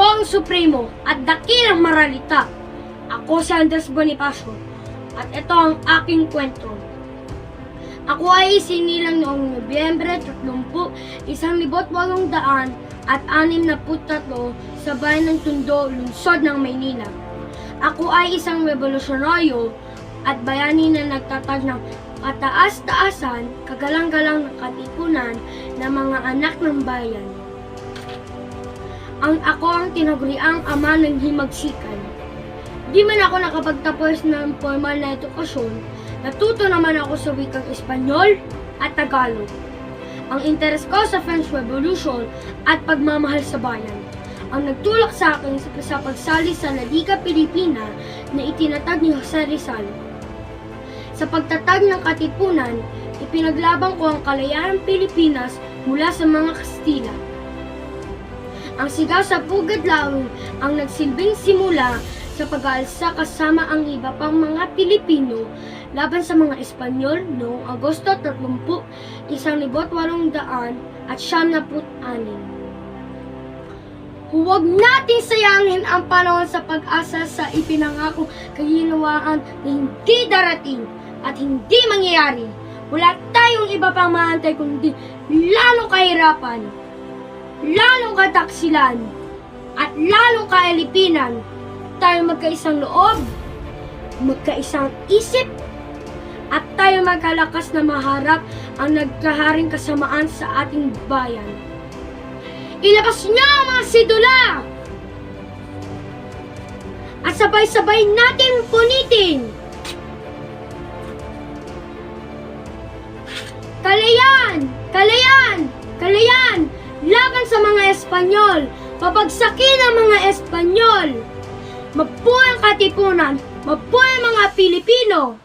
Ako ang Supremo at dakilang maralita. Ako si Andres Bonifacio at ito ang aking kwento. Ako ay isinilang noong Nobyembre 30, 1800 at 63 sa bayan ng Tundo, lungsod ng Maynila. Ako ay isang revolusyonaryo at bayani na nagtatag ng pataas-taasan, kagalang-galang ng katipunan ng mga anak ng bayan. Ang ako ang tinaguriang ama ng himagsikan. Di man ako nakapagtapos ng formal na edukasyon, natuto naman ako sa wikang Espanyol at Tagalog. Ang interes ko sa French Revolution at pagmamahal sa bayan ang nagtulak sa akin sa, sa pagsali sa La Liga Pilipina na itinatag ni Jose Rizal. Sa pagtatag ng katipunan, ipinaglaban ko ang kalayaan Pilipinas mula sa mga Kastila. Ang sigaw sa Pugad Lawin ang nagsilbing simula sa pag-aalsa kasama ang iba pang mga Pilipino laban sa mga Espanyol noong Agosto 30, 1800 at 76. Huwag nating sayangin ang panahon sa pag-asa sa ipinangako kaginawaan na hindi darating at hindi mangyayari. Wala tayong iba pang maantay kundi lalong kahirapan, lalong kataksilan, at lalong kaalipinan. Tayo magkaisang loob, magkaisang isip, at tayo magkalakas na maharap ang nagkaharing kasamaan sa ating bayan. Ilabas niyo ang mga sidula! At sabay-sabay natin punitin! Kalayan! Kalayan! Kalayan! Laban Espanyol! Papagsakin ang mga Espanyol! Mabuhay ang katipunan! Mabuhay ang mga Pilipino!